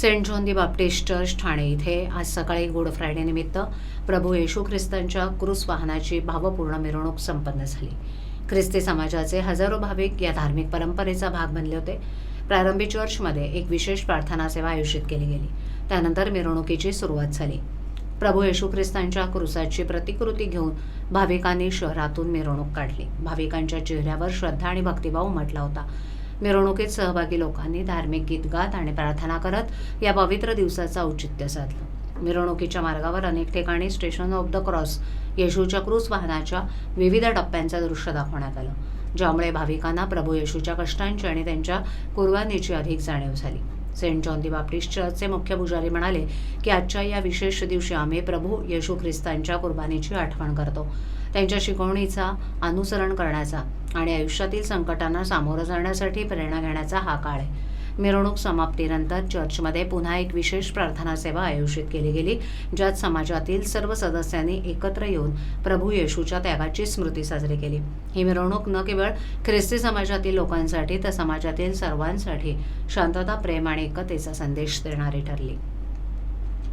Saint John the Baptist church Thane इथे आज सकाळी गुड फ्रायडे निमित्त प्रभू येशू ख्रिस्तांच्या क्रूस वाहनाची भावपूर्ण मिरवणूक संपन्न झाली. ख्रिस्ती समाजाचे हजारो भाविक या धार्मिक परंपरेचा भाग बनले होते. प्रारंभी चर्चमध्ये एक विशेष प्रार्थना सेवा आयोजित केली गेली. त्यानंतर मिरवणुकीची सुरुवात झाली. प्रभू येशू ख्रिस्तांच्या क्रुसाची प्रतिकृती घेऊन भाविकांनी शहरातून मिरवणूक काढली. भाविकांच्या चेहऱ्यावर श्रद्धा आणि भक्तिभाव उमटला होता. मिरवणुकीत सहभागी लोकांनी धार्मिक गीत गात आणि प्रार्थना करत या पवित्र दिवसाचं औचित्य साधलं. मिरवणुकीच्या मार्गावर अनेक ठिकाणी स्टेशन ऑफ द क्रॉस येशूच्या क्रूस वाहनाच्या विविध टप्प्यांचं दृश्य दाखवण्यात आलं ज्यामुळे भाविकांना प्रभू येशूच्या कष्टांची आणि त्यांच्या कुर्बानीची अधिक जाणीव झाली. सेंट जॉन दी बाप्टिस्ट चर्चचे मुख्य पुजारी म्हणाले की आजच्या या विशेष दिवशी आम्ही प्रभू येशू ख्रिस्तांच्या कुर्बानीची आठवण करतो. त्यांच्या शिकवणीचा अनुसरण करण्याचा आणि आयुष्यातील संकटांना सामोरं जाण्यासाठी प्रेरणा घेण्याचा हा काळ आहे. मिरवणूक समाप्तीनंतर चर्चमध्ये पुन्हा एक विशेष प्रार्थना सेवा आयोजित केली गेली ज्यात समाजातील सर्व सदस्यांनी एकत्र येऊन प्रभू येशूच्या त्यागाची स्मृती साजरी केली. ही मिरवणूक न केवळ ख्रिस्ती समाजातील लोकांसाठी तर समाजातील सर्वांसाठी शांतता प्रेम आणि एकतेचा संदेश देणारी ठरली.